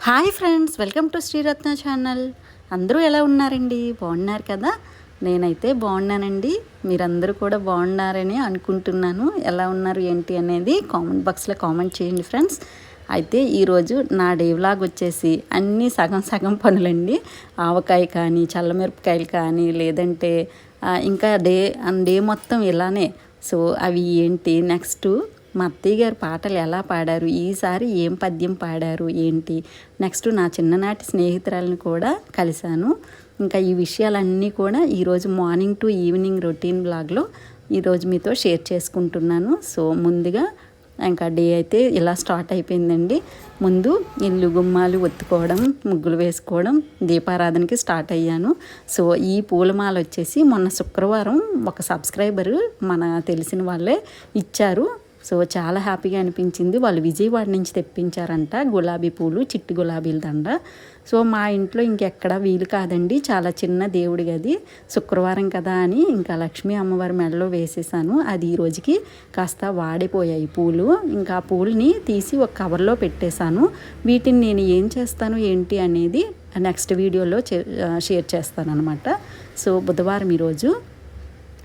Hi friends welcome to Sriratna channel. అందరూ ఎలా ఉన్నారండి? బాగున్నారు కదా? నేనైతే బాగున్నానండి. మీరందరూ కూడా బాగున్నారని అనుకుంటున్నాను. ఎలా ఉన్నారు ఏంటి అనేది కామెంట్ బాక్స్లో కామెంట్ చేయండి ఫ్రెండ్స్. అయితే ఈరోజు నా డే వ్లాగ్ వచ్చేసి అన్నీ సగం సగం పనులండి. ఆవకాయ కానీ చల్లమిరపకాయలు కానీ లేదంటే ఇంకా డే డే మొత్తం ఇలానే. సో అవి ఏంటి? నెక్స్ట్ మా అత్తయ్య గారు పాటలు ఎలా పాడారు? ఈసారి ఏం పద్యం పాడారు? ఏంటి? నెక్స్ట్ నా చిన్ననాటి స్నేహితురాలను కూడా కలిశాను. ఇంకా ఈ విషయాలన్నీ కూడా ఈరోజు మార్నింగ్ టు ఈవినింగ్ రొటీన్ బ్లాగ్లో ఈరోజు మీతో షేర్ చేసుకుంటున్నాను. సో ముందుగా ఇంకా డే అయితే ఇలా స్టార్ట్ అయిపోయిందండి. ముందు ఇల్లు గుమ్మాలు ఒత్తుకోవడం ముగ్గులు వేసుకోవడం దీపారాధనకి స్టార్ట్ అయ్యాను. సో ఈ పూలమాల వచ్చేసి మొన్న శుక్రవారం ఒక సబ్స్క్రైబర్ మన తెలిసిన వాళ్ళే ఇచ్చారు. సో చాలా హ్యాపీగా అనిపించింది. వాళ్ళు విజయవాడ నుంచి తెప్పించారంట గులాబీ పూలు చిట్టి గులాబీల దండ. సో మా ఇంట్లో ఇంకెక్కడ వీలు కాదండి. చాలా చిన్న దేవుడి గది. శుక్రవారం కదా అని ఇంకా లక్ష్మీ అమ్మవారి మెడలో వేసేసాను. అది ఈ రోజుకి కాస్త వాడిపోయాయి పూలు. ఇంకా ఆ పూలని తీసి ఒక కవర్లో పెట్టేశాను. వీటిని నేను ఏం చేస్తాను ఏంటి అనేది నెక్స్ట్ వీడియోలో షేర్ చేస్తాను అనమాట సో బుధవారం ఈరోజు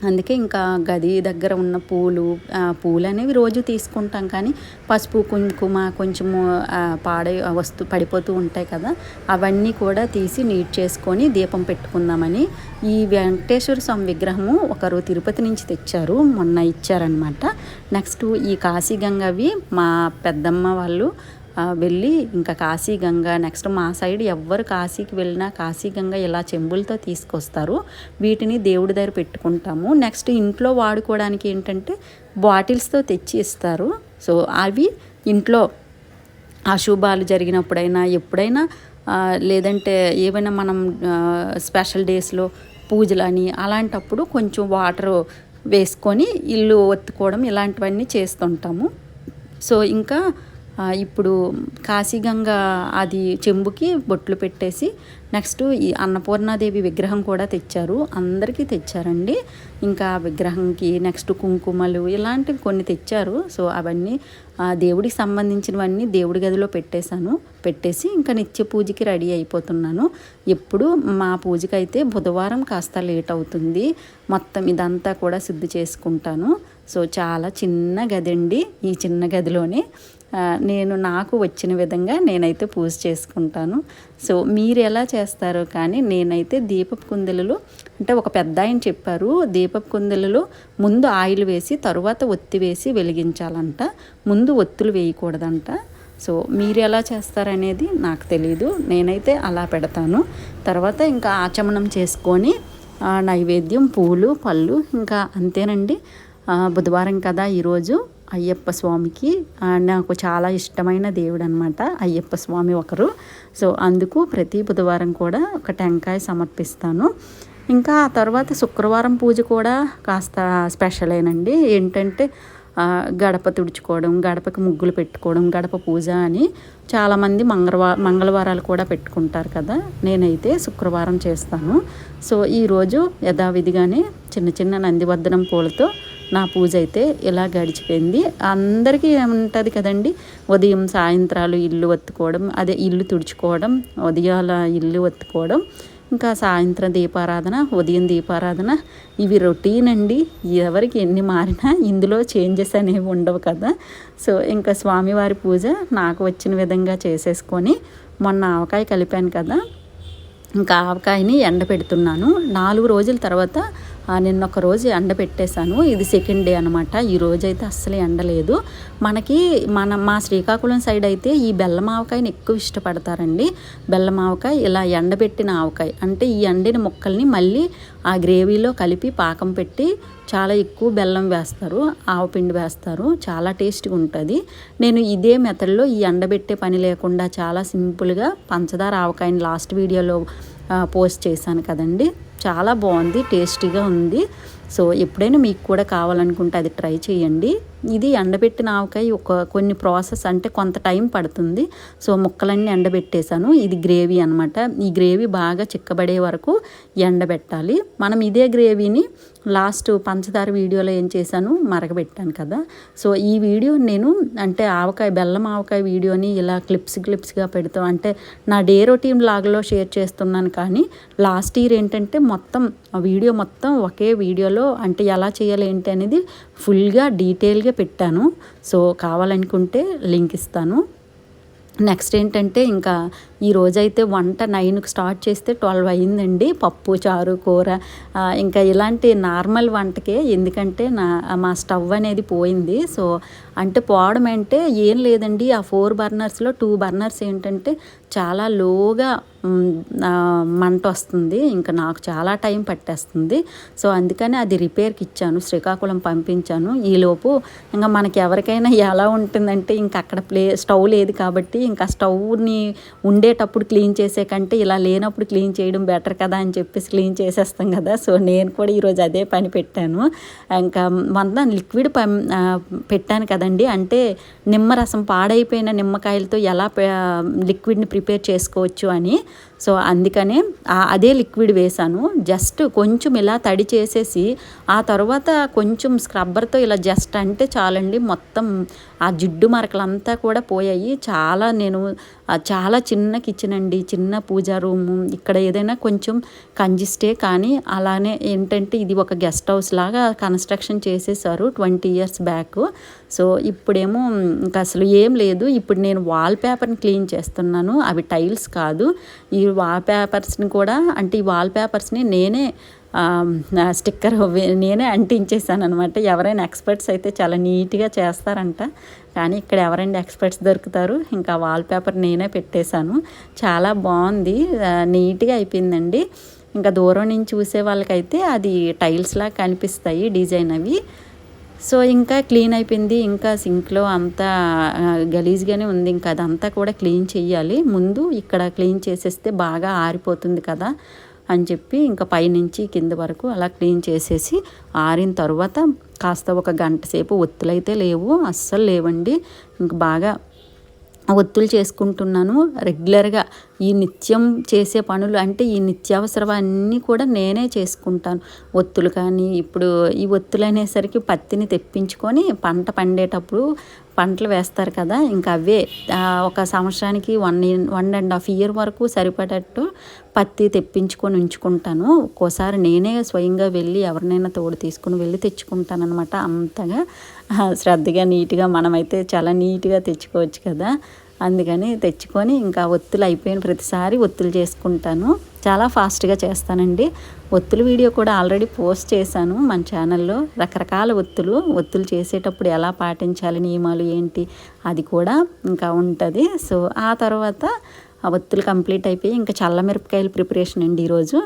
అందుకే ఇంకా గది దగ్గర ఉన్న పూలు పూలు అనేవి రోజు తీసుకుంటాం. కానీ పసుపు కుంకుమ కొంచెము పాడే పాడై వస్తు పడిపోతూ ఉంటాయి కదా అవన్నీ కూడా తీసి నీట్ చేసుకొని దీపం పెట్టుకుందామని ఈ వెంకటేశ్వర స్వామి విగ్రహము ఒకరు తిరుపతి నుంచి తెచ్చారు మొన్న ఇచ్చారనమాట నెక్స్ట్ ఈ కాశీగంగవి మా పెద్దమ్మ వాళ్ళు వెళ్ళి ఇంకా కాశీ గంగ నెక్స్ట్ మా సైడ్ ఎవ్వరు కాశీకి వెళ్ళినా కాశీ గంగ ఇలా చెంబులతో తీసుకొస్తారు. వీటిని దేవుడి దగ్గర పెట్టుకుంటాము. నెక్స్ట్ ఇంట్లో వాడుకోవడానికి ఏంటంటే బాటిల్స్తో తెచ్చి ఇస్తారు. సో అవి ఇంట్లో అశుభాలు జరిగినప్పుడైనా ఎప్పుడైనా లేదంటే ఏమైనా మనం స్పెషల్ డేస్లో పూజలని అలాంటప్పుడు కొంచెం వాటర్ వేసుకొని ఇల్లు ఒత్తుకోవడం ఇలాంటివన్నీ చేస్తుంటాము. సో ఇంకా ఇప్పుడు కాశీగంగ అది చెంబుకి బొట్లు పెట్టేసి నెక్స్ట్ ఈ అన్నపూర్ణాదేవి విగ్రహం కూడా తెచ్చారు. అందరికీ తెచ్చారండి. ఇంకా విగ్రహంకి నెక్స్ట్ కుంకుమలు ఇలాంటివి కొన్ని తెచ్చారు. సో అవన్నీ ఆ దేవుడికి సంబంధించినవన్నీ దేవుడి గదిలో పెట్టేశాను. పెట్టేసి ఇంకా నిత్య పూజకి రెడీ అయిపోతున్నాను. ఎప్పుడు మా పూజకి అయితే బుధవారం కాస్త లేట్ అవుతుంది. మొత్తం ఇదంతా కూడా శుద్ధి చేసుకుంటాను. సో చాలా చిన్న గది అండి ఈ చిన్న గదిలోనే. నేను నాకు వచ్చిన విధంగా నేనైతే పూజ చేసుకుంటాను. సో మీరు ఎలా చేస్తారో కానీ నేనైతే దీపపు కుందెలలో అంటే ఒక పెద్ద ఆయన చెప్పారు దీపపు కుందెలలో ముందు ఆయిల్ వేసి తరువాత ఒత్తి వేసి వెలిగించాలంట. ముందు ఒత్తులు వేయకూడదంట. సో మీరు ఎలా చేస్తారనేది నాకు తెలియదు నేనైతే అలా పెడతాను. తర్వాత ఇంకా ఆచమనం చేసుకొని నైవేద్యం పూలు పళ్ళు ఇంకా అంతేనండి. బుధవారం కదా ఈరోజు. అయ్యప్ప స్వామికి. నాకు చాలా ఇష్టమైన దేవుడు అనమాట అయ్యప్ప స్వామి ఒకరు. సో అందుకు ప్రతి బుధవారం కూడా ఒక టెంకాయ సమర్పిస్తాను. ఇంకా ఆ తర్వాత శుక్రవారం పూజ కూడా కాస్త స్పెషలేనండి. ఏంటంటే గడప తుడుచుకోవడం గడపకి ముగ్గులు పెట్టుకోవడం గడప పూజ అని చాలామంది మంగళవా మంగళవారాలు కూడా పెట్టుకుంటారు కదా. నేనైతే శుక్రవారం చేస్తాను. సో ఈరోజు యథావిధిగానే చిన్న చిన్న నందివర్ధనం పూలతో నా పూజ అయితే ఇలా గడిచిపోయింది? అందరికీ ఏముంటుంది కదండి? ఉదయం సాయంత్రాలు ఇల్లు ఒత్తుకోవడం అదే ఇల్లు తుడుచుకోవడం ఉదయాల ఇల్లు ఒత్తుకోవడం ఇంకా సాయంత్రం దీపారాధన ఉదయం దీపారాధన. ఇవి రొటీన్ అండి. ఎవరికి ఎన్ని మారినా ఇందులో చేంజెస్ అనేవి ఉండవు కదా. సో ఇంకా స్వామివారి పూజ నాకు వచ్చిన విధంగా చేసేసుకొని మొన్న ఆవకాయ కలిపాను కదా. ఇంకా ఆవకాయని ఎండపెడుతున్నాను. నాలుగు రోజుల తర్వాత నిన్న ఒక రోజు ఎండ పెట్టేశాను. ఇది సెకండ్ డే అనమాట ఈ రోజు అయితే అస్సలు ఎండలేదు మనకి మన మా శ్రీకాకుళం సైడ్ అయితే ఈ బెల్లం ఆవకాయని ఎక్కువ ఇష్టపడతారండి. బెల్లం ఆవకాయ ఇలా ఎండబెట్టిన ఆవకాయ. అంటే ఈ ఎండిన ముక్కల్ని మళ్ళీ ఆ గ్రేవీలో కలిపి పాకం పెట్టి చాలా ఎక్కువ బెల్లం వేస్తారు. ఆవపిండి వేస్తారు. చాలా టేస్ట్గా ఉంటుంది. నేను ఇదే మెథడ్లో ఈ ఎండబెట్టే పని లేకుండా చాలా సింపుల్గా పంచదార ఆవకాయని లాస్ట్ వీడియోలో పోస్ట్ చేశాను కదండి. చాలా బాగుంది టేస్టీగా ఉంది. సో ఎప్పుడైనా మీకు కూడా కావాలనుకుంటే అది ట్రై చేయండి. ఇది ఎండబెట్టిన ఆవకాయ ఒక కొన్ని ప్రాసెస్ అంటే కొంత టైం పడుతుంది. సో ముక్కలన్నీ ఎండబెట్టేశాను. ఇది గ్రేవీ అనమాట ఈ గ్రేవీ బాగా చిక్కబడే వరకు ఎండబెట్టాలి. మనం ఇదే గ్రేవీని లాస్ట్ పంచదార వీడియోలో ఏం చేశాను? మరగబెట్టాను కదా. సో ఈ వీడియో నేను అంటే ఆవకాయ బెల్లం ఆవకాయ వీడియోని ఇలా క్లిప్స్ క్లిప్స్గా పెడతాం అంటే నా డే రొటీన్ లాగ్లో షేర్ చేస్తున్నాను. కానీ లాస్ట్ ఇయర్ ఏంటంటే మొత్తం ఆ వీడియో మొత్తం ఒకే వీడియోలో అంటే ఎలా చేయాలి ఏంటి అనేది ఫుల్గా డీటెయిల్గా పెట్టాను. సో కావాలనుకుంటే లింక్ ఇస్తాను. నెక్స్ట్ ఏంటంటే ఇంకా ఈ రోజైతే వంట నైన్కి స్టార్ట్ చేస్తే ట్వెల్వ్ అయిందండి. పప్పు చారు కూర ఇంకా ఇలాంటి నార్మల్ వంటకే ఎందుకంటే నా మా స్టవ్ అనేది పోయింది. సో అంటే పోవడం అంటే ఏం లేదండి. ఆ ఫోర్ బర్నర్స్లో టూ బర్నర్స్ ఏంటంటే చాలా లోగా మంట వస్తుంది. ఇంకా నాకు చాలా టైం పట్టేస్తుంది. సో అందుకని అది రిపేర్కి ఇచ్చాను. శ్రీకాకుళం పంపించాను. ఈలోపు ఇంకా మనకి ఎవరికైనా ఎలా ఉంటుందంటే ఇంకా అక్కడ ప్లే స్టవ్ లేదు కాబట్టి ఇంకా స్టవ్ని ఉండే ఉండేటప్పుడు క్లీన్ చేసే కంటే ఇలా లేనప్పుడు క్లీన్ చేయడం బెటర్ కదా అని చెప్పేసి క్లీన్ చేసేస్తాం కదా. సో నేను కూడా ఈరోజు అదే పని పెట్టాను. ఇంకా మొన్న లిక్విడ్ పం పెట్టాను కదండి. అంటే నిమ్మరసం పాడైపోయిన నిమ్మకాయలతో ఎలా లిక్విడ్ని ప్రిపేర్ చేసుకోవచ్చు అని. సో అందుకనే అదే లిక్విడ్ వేశాను. జస్ట్ కొంచెం ఇలా తడి చేసేసి ఆ తర్వాత కొంచెం స్క్రబ్బర్తో ఇలా జస్ట్ అంటే చాలండి. మొత్తం ఆ జిడ్డు మరకలంతా కూడా పోయాయి. చాలా నేను చాలా చిన్న కిచెన్ అండి. చిన్న పూజా రూము. ఇక్కడ ఏదైనా కొంచెం కంజిస్టే కానీ అలానే ఏంటంటే ఇది ఒక గెస్ట్ హౌస్ లాగా కన్స్ట్రక్షన్ చేసేసారు ట్వంటీ ఇయర్స్ బ్యాక్. సో ఇప్పుడేమో ఇంకా అసలు ఏం లేదు. ఇప్పుడు నేను వాల్ పేపర్ని క్లీన్ చేస్తున్నాను. అవి టైల్స్ కాదు. ఈ వాల్ పేపర్స్ని కూడా అంటే ఈ వాల్ పేపర్స్ని నేనే స్టిక్కర్ నేనే అంటించేసాను అనమాట ఎవరైనా ఎక్స్పర్ట్స్ అయితే చాలా నీట్గా చేస్తారంట. కానీ ఇక్కడ ఎవరైనా ఎక్స్పర్ట్స్ దొరుకుతారు? ఇంకా వాల్ పేపర్ నేనే పెట్టేశాను. చాలా బాగుంది. నీట్గా అయిపోయిందండి. ఇంకా దూరం నుంచి చూసే వాళ్ళకైతే అది టైల్స్లా కనిపిస్తాయి డిజైన్ అవి. సో ఇంకా క్లీన్ అయిపోయింది ఇంకా సింక్లో అంతా గలీజ్గానే ఉంది. ఇంకా అదంతా కూడా క్లీన్ చేయాలి ముందు ఇక్కడ క్లీన్ చేసేస్తే బాగా ఆరిపోతుంది కదా అని చెప్పి ఇంకా పైనుంచి కింద వరకు అలా క్లీన్ చేసేసి ఆరిన తర్వాత కాస్త ఒక గంట సేపు ఒత్తులైతే లేవు అస్సలు లేవండి. ఇంక బాగా ఒత్తులు చేసుకుంటున్నాను రెగ్యులర్గా. ఈ నిత్యం చేసే పనులు అంటే ఈ నిత్యావసరవన్నీ కూడా నేనే చేసుకుంటాను. ఒత్తులు కానీ ఇప్పుడు ఈ ఒత్తులు అనేసరికి పత్తిని తెప్పించుకొని పంట పండేటప్పుడు పంటలు వేస్తారు కదా ఇంకా అవే. ఒక సంవత్సరానికి one one and half year వరకు సరిపడేట్టు పత్తి తెప్పించుకొని ఉంచుకుంటాను. ఒక్కోసారి నేనే స్వయంగా వెళ్ళి ఎవరినైనా తోడు తీసుకుని వెళ్ళి తెచ్చుకుంటాను అనమాట అంతగా. శ్రద్ధగా నీట్గా మనమైతే చాలా నీట్గా తెచ్చుకోవచ్చు కదా. అందుకని తెచ్చుకొని ఇంకా ఒత్తులు అయిపోయిన ప్రతిసారి ఒత్తులు చేసుకుంటాను. చాలా ఫాస్ట్గా చేస్తానండి. ఒత్తుల వీడియో కూడా ఆల్రెడీ పోస్ట్ చేశాను మన ఛానల్లో. రకరకాల ఒత్తులు ఒత్తులు చేసేటప్పుడు ఎలా పాటించాలి నియమాలు ఏంటి అది కూడా ఇంకా ఉంటుంది. సో ఆ తర్వాత ఆ ఒత్తులు కంప్లీట్ అయిపోయి ఇంకా చల్లమిరపకాయల ప్రిపరేషన్ అండి ఈరోజు.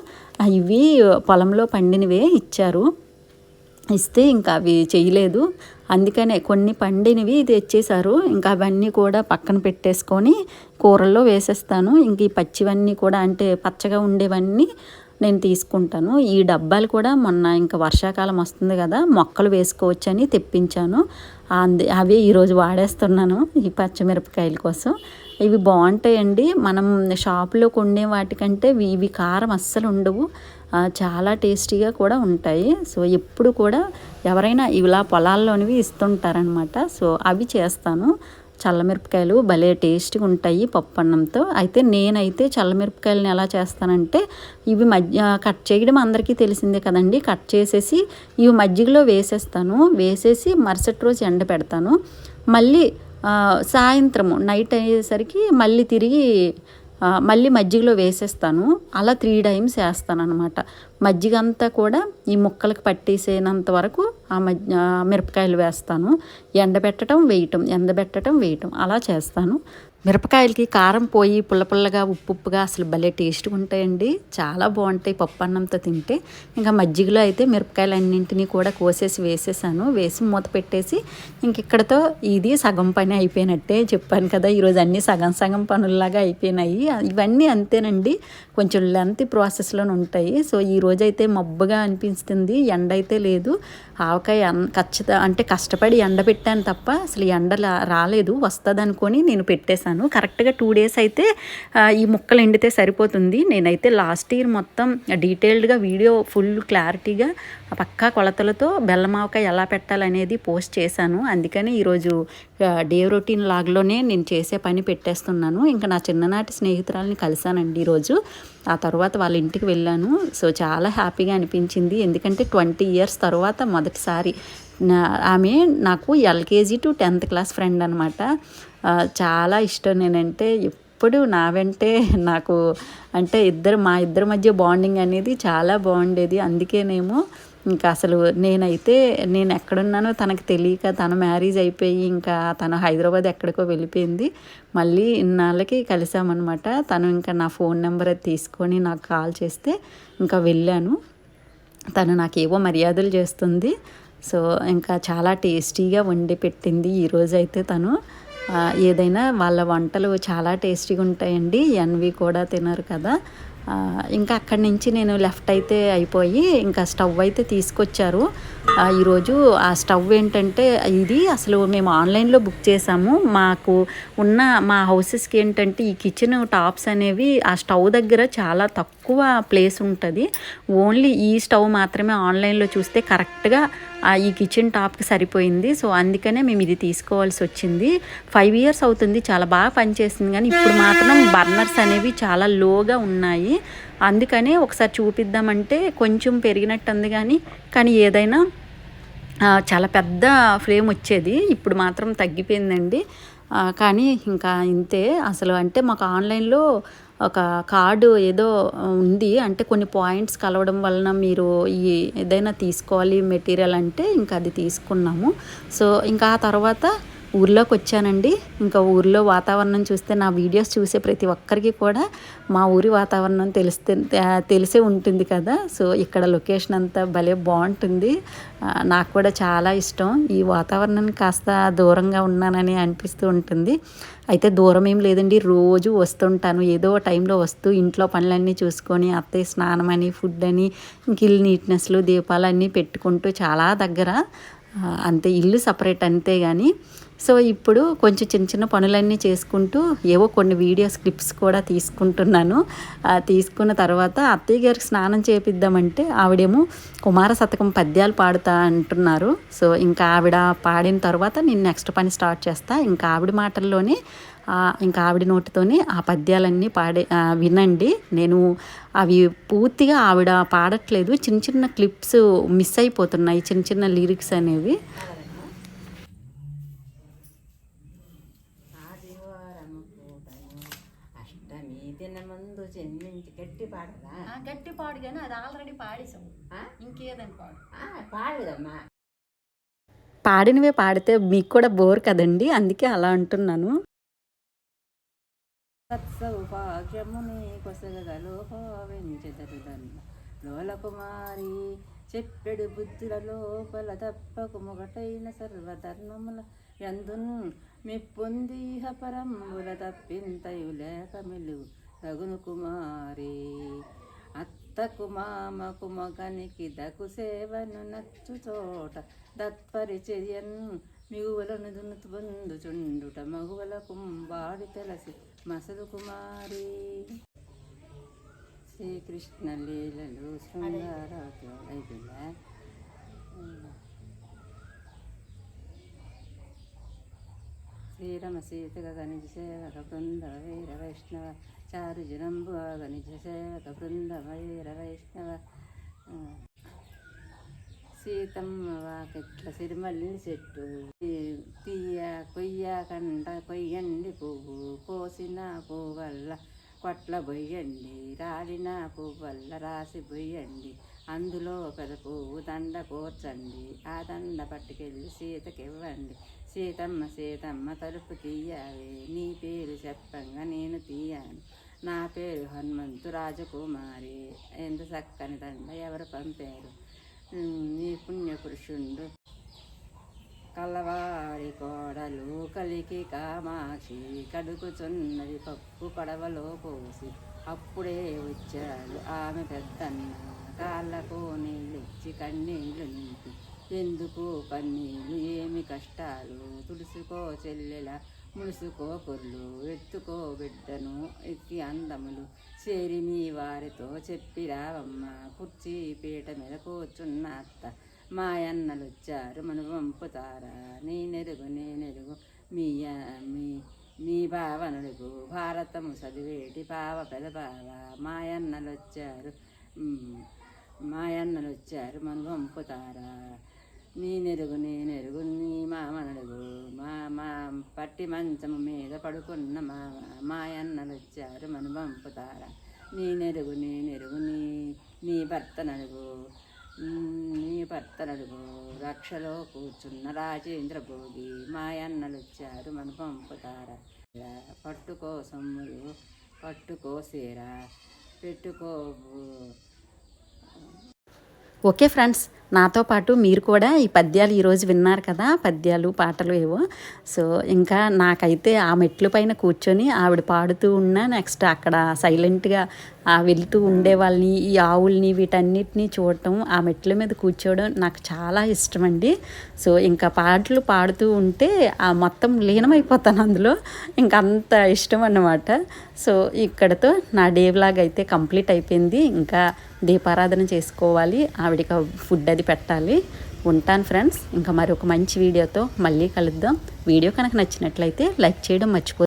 ఇవి పొలంలో పండినవే ఇచ్చారు. ఇస్తే ఇంకా అవి చేయలేదు. అందుకనే కొన్ని పండినవి తెచ్చేశారు. ఇంకా అవన్నీ కూడా పక్కన పెట్టేసుకొని కూరల్లో వేసేస్తాను. ఇంక ఈ పచ్చివన్నీ కూడా అంటే పచ్చగా ఉండేవన్నీ నేను తీసుకుంటాను. ఈ డబ్బాలు కూడా మొన్న ఇంకా వర్షాకాలం వస్తుంది కదా మొక్కలు వేసుకోవచ్చని తెప్పించాను. అంది అవే ఈరోజు వాడేస్తున్నాను ఈ పచ్చిమిరపకాయల కోసం. ఇవి బాగుంటాయండి. మనం షాపులో కొనే వాటికంటే ఇవి- కారం అస్సలు ఉండవు. చాలా టేస్టీగా కూడా ఉంటాయి. సో ఎప్పుడు కూడా ఎవరైనా ఇలా పొలాల్లోనివి ఇస్తుంటారనమాట సో అవి చేస్తాను. చల్లమిరపకాయలు భలే టేస్ట్గా ఉంటాయి పప్పు అన్నంతో అయితే నేనైతే చల్లమిరపకాయలను ఎలా చేస్తానంటే ఇవి మధ్య కట్ చేయడం అందరికీ తెలిసిందే కదండి. కట్ చేసేసి ఇవి మజ్జిగలో వేసేస్తాను. వేసేసి మరుసటి రోజు ఎండ పెడతాను. మళ్ళీ సాయంత్రము నైట్ అయ్యేసరికి మళ్ళీ తిరిగి మళ్ళీ మజ్జిగలో వేసేస్తాను. అలా త్రీ టైమ్స్ వేస్తాను అనమాట మజ్జిగ అంతా కూడా ఈ ముక్కలకు పట్టేసేనంత వరకు ఆ మజ్జ మిరపకాయలు వేస్తాను. ఎండబెట్టడం వేయటం ఎండబెట్టడం వేయటం అలా చేస్తాను. మిరపకాయలకి కారం పోయి పుల్ల పుల్లగా ఉప్పు ఉప్పుగా అసలు భలే టేస్ట్గా ఉంటాయండి. చాలా బాగుంటాయి. పప్పు అన్నంతో తింటే ఇంకా మజ్జిగలో అయితే మిరపకాయలు అన్నింటినీ కూడా కోసేసి వేసేసాను. వేసి మూత పెట్టేసి ఇంక ఇక్కడతో ఇది సగం పని అయిపోయినట్టే చెప్పాను కదా. ఈరోజు అన్నీ సగం సగం పనుల్లాగా అయిపోయినాయి. ఇవన్నీ అంతేనండి. కొంచెం లెంత్ ప్రాసెస్లోనే ఉంటాయి. సో ఈ రోజు అయితే మబ్బుగా అనిపిస్తుంది. ఎండ అయితే లేదు. ఆవకాయ ఖచ్చిత అంటే కష్టపడి ఎండ పెట్టాను తప్ప అసలు ఎండ లా- రాలేదు. వస్తుంది అనుకొని నేను పెట్టేశాను. కరెక్ట్గా టూ డేస్ అయితే ఈ ముక్కలు ఎండితే సరిపోతుంది. నేనైతే లాస్ట్ ఇయర్ మొత్తం డీటెయిల్డ్గా వీడియో ఫుల్ క్లారిటీగా పక్కా కొలతలతో బెల్లమావకాయ ఎలా పెట్టాలనేది పోస్ట్ చేశాను. అందుకని ఈరోజు డే రొటీన్ లాగ్లోనే నేను చేసే పని పెట్టేస్తున్నాను. ఇంకా నా చిన్ననాటి స్నేహితురాలని కలిశానండి ఈరోజు. ఆ తర్వాత వాళ్ళ ఇంటికి వెళ్ళాను. సో చాలా హ్యాపీగా అనిపించింది. ఎందుకంటే ట్వంటీ ఇయర్స్ తర్వాత మొదటిసారి ఆమె నాకు LKG to tenth class friend అనమాట చాలా ఇష్టం నేనంటే ఎప్పుడు నా వెంటే నాకు అంటే ఇద్దరు మా ఇద్దరి మధ్య బాండింగ్ అనేది చాలా బాగుండేది. అందుకేనేమో ఇంకా అసలు నేనైతే నేను ఎక్కడున్నానో తనకు తెలియక తన మ్యారేజ్ అయిపోయి ఇంకా తను హైదరాబాద్ ఎక్కడికో వెళ్ళిపోయింది. మళ్ళీ ఇన్నాళ్ళకి కలిసామన్నమాట. తను ఇంకా నా ఫోన్ నెంబర్ అది తీసుకొని నాకు కాల్ చేస్తే ఇంకా వెళ్ళాను. తను నాకేవో మర్యాదలు చేస్తుంది. సో ఇంకా చాలా టేస్టీగా వండి పెట్టింది ఈరోజైతే తను. ఏదైనా వాళ్ళ వంటలు చాలా టేస్టీగా ఉంటాయండి ఎన్వి కూడా తినరు కదా. ఇంకా అక్కడి నుంచి నేను లెఫ్ట్ అయితే అయిపోయి ఇంకా స్టవ్ అయితే తీసుకొచ్చారు. ఈరోజు ఆ స్టవ్ ఏంటంటే ఇది అసలు మేము ఆన్లైన్లో బుక్ చేసాము. మాకు ఉన్న మా హౌసెస్కి ఏంటంటే ఈ కిచెన్ టాప్స్ అనేవి ఆ స్టవ్ దగ్గర చాలా తక్కువ ప్లేస్ ఉంటుంది. ఓన్లీ ఈ స్టవ్ మాత్రమే ఆన్లైన్లో చూస్తే కరెక్ట్గా ఈ కిచెన్ టాప్కి సరిపోయింది. సో అందుకనే మేము ఇది తీసుకోవాల్సి వచ్చింది. ఫైవ్ ఇయర్స్ అవుతుంది చాలా బాగా పనిచేస్తుంది కానీ ఇప్పుడు మాత్రం బర్నర్స్ అనేవి చాలా లోగా ఉన్నాయి. అందుకనే ఒకసారి చూపిద్దామంటే కొంచెం పెరిగినట్టు ఉంది కానీ కానీ ఏదైనా చాలా పెద్ద ఫ్లేమ్ వచ్చేది. ఇప్పుడు మాత్రం తగ్గిపోయిందండి. కానీ ఇంకా ఇంతే. అసలు అంటే మాకు ఆన్లైన్లో ఒక కార్డు ఏదో ఉంది. అంటే కొన్ని పాయింట్స్ కలవడం వలన మీరు ఈ ఏదైనా తీసుకోవాలి మెటీరియల్ అంటే ఇంకా అది తీసుకున్నాము. సో ఇంకా ఆ తర్వాత ఊర్లోకి వచ్చానండి ఇంకా ఊర్లో వాతావరణం చూస్తే నా వీడియోస్ చూసే ప్రతి ఒక్కరికి కూడా మా ఊరి వాతావరణం తెలిస్తే తెలిసే ఉంటుంది కదా. సో ఇక్కడ లొకేషన్ అంతా భలే బాగుంటుంది. నాకు కూడా చాలా ఇష్టం. ఈ వాతావరణానికి కాస్త దూరంగా ఉన్నానని అనిపిస్తూ ఉంటుంది. అయితే దూరం ఏం లేదండి. రోజు వస్తుంటాను. ఏదో టైంలో వస్తూ ఇంట్లో పనులన్నీ చూసుకొని అత్తయ్య స్నానం అని ఫుడ్ అని ఇంకిల్ ఇల్లు నీట్నెస్లు దీపాలు అన్నీ పెట్టుకుంటూ చాలా దగ్గర. అంతే. ఇల్లు సపరేట్ అంతే కానీ సో ఇప్పుడు కొంచెం చిన్న చిన్న పనులన్నీ చేసుకుంటూ ఏవో కొన్ని వీడియోస్ క్లిప్స్ కూడా తీసుకుంటున్నాను. తీసుకున్న తర్వాత అత్తయ్య గారికి స్నానం చేపిద్దామంటే ఆవిడేమో కుమార శతకం పద్యాలు పాడుతా అంటున్నారు. సో ఇంకా ఆవిడ పాడిన తర్వాత నేను నెక్స్ట్ పని స్టార్ట్ చేస్తా. ఇంకా ఆవిడ మాటల్లోనే ఇంకా ఆవిడ నోటితోనే ఆ పద్యాలన్నీ పాడే వినండి. నేను అవి పూర్తిగా ఆవిడ పాడట్లేదు. చిన్న చిన్న క్లిప్స్ మిస్ అయిపోతున్నాయి చిన్న చిన్న లిరిక్స్ అనేవి. గట్టి పాడదా గట్టి పాడు కానీ అది ఆల్రెడీ పాడేసాం ఆ? ఇంకేదని పాడు. ఆ, పాడదమ్మా. పాడినవే పాడితే మీకు కూడా బోర్ కదండి అందుకే అలా అంటున్నాను. సత్సౌభాగ్యముని లోలకుమారి చెప్పెడు బుద్ధుల లోపల తప్పకు మొగటైన సర్వధర్మముల ఎందున్ మెప్పొందిహ పరముల తప్పింతయు లేక మెలుగు. తగును కుమారి అత్తకు మామకు మగనికి దకు సేవను నచ్చు చోట దత్పరిచర్యన్ మిగువలను దునుతు పొందుచుండుట మగువల కుంబాడి తెలసి మసలు కుమారి. శ్రీకృష్ణ లీలలు శృంగారాలు అయిపోయిందా శ్రీరమ సీతక గణిజ సేవక బృంద వీర వైష్ణవ చారు జనంబు గణిజ సేవక బృంద వీర వైష్ణవ సీతమ్మ వాకెట్ల సిరిమల్లి చెట్టు తీయ కొయ్య కండ కొయ్యండి పువ్వు కోసిన పువ్వల్ల కొట్ల బొయ్యండి రాలిన పువ్వల్ల రాసి బొయ్యండి అందులో పెద పువ్వు దండ కూర్చండి ఆ దండ పట్టుకెళ్ళి సీతకివ్వండి. సీతమ్మ సీతమ్మ తలుపు తీయాలి. నీ పేరు చెప్పంగా నేను తీయాను నా పేరు హనుమంతు రాజకుమారి. ఎంత చక్కని దండ ఎవరు పంపారు? నీ పుణ్యపురుషుండు. కలవారి కోడలు కలికి కామాక్షి. కడుకుచున్నది పప్పు పడవలో పోసి. అప్పుడే వచ్చాడు ఆమె పెద్దన్న. కాళ్ళకు నీళ్ళిచ్చి కన్నీళ్ళు నింపి ఎందుకు కన్నీళ్ళు? ఏమి కష్టాలు? తుడుసుకో చెల్లెల ముడుసుకో పొర్లు ఎత్తుకో బిడ్డను ఎత్తి అందములు. చేరి మీ వారితో చెప్పి రావమ్మ కుర్చీ పీట మీద కూర్చున్న అత్త. మా అన్నలు వచ్చారు మన పంపుతారా నేనెరుగు నేనెరుగు మీ మీ మీ భావనడుగు భారతము చదివేటి పావ పెద బావ మా అన్నలు వచ్చారు మాయన్నలు మా అన్నలు వచ్చారు మన పంపుతారా నేనెరుగు నేనెరుగు నీ మామనడుగు మా మా పట్టి మంచము మీద పడుకున్న మా మాయన్నలు వచ్చారు మన పంపుతారా. నేనెరుగు నేనెరుగు నీ నీ భర్త నడుగు. నీ భర్త నడుగు. రక్షలో కూర్చున్న రాజేంద్ర భోగి మాయన్నలు వచ్చారు మన పంపుతారా. ఇలా పట్టుకో సొమ్ములు పట్టుకో సీర. పెట్టుకో ఓకే ఫ్రెండ్స్ నాతో పాటు మీరు కూడా ఈ పద్యాలు ఈరోజు విన్నారు కదా పద్యాలు పాటలు ఏవో. సో ఇంకా నాకైతే ఆ మెట్లు పైన కూర్చొని ఆవిడ పాడుతూ ఉన్న నెక్స్ట్ అక్కడ సైలెంట్గా ఆ వెళ్తూ ఉండే వాళ్ళని ఈ ఆవుల్ని వీటన్నిటిని చూడటం ఆ మెట్ల మీద కూర్చోవడం నాకు చాలా ఇష్టం అండి సో ఇంకా పాటలు పాడుతూ ఉంటే ఆ మొత్తం లీనమైపోతాను అందులో. ఇంకా అంత ఇష్టం అన్నమాట. సో ఇక్కడతో నా డే వ్లాగ్ అయితే కంప్లీట్ అయిపోయింది. ఇంకా దీపారాధన చేసుకోవాలి. ఆవిడకి ఫుడ్ అది పెట్టాలి. ఉంటాను ఫ్రెండ్స్. ఇంకా మరొక మంచి వీడియోతో మళ్ళీ కలుద్దాం. వీడియో కనుక నచ్చినట్లయితే లైక్ చేయడం మర్చిపో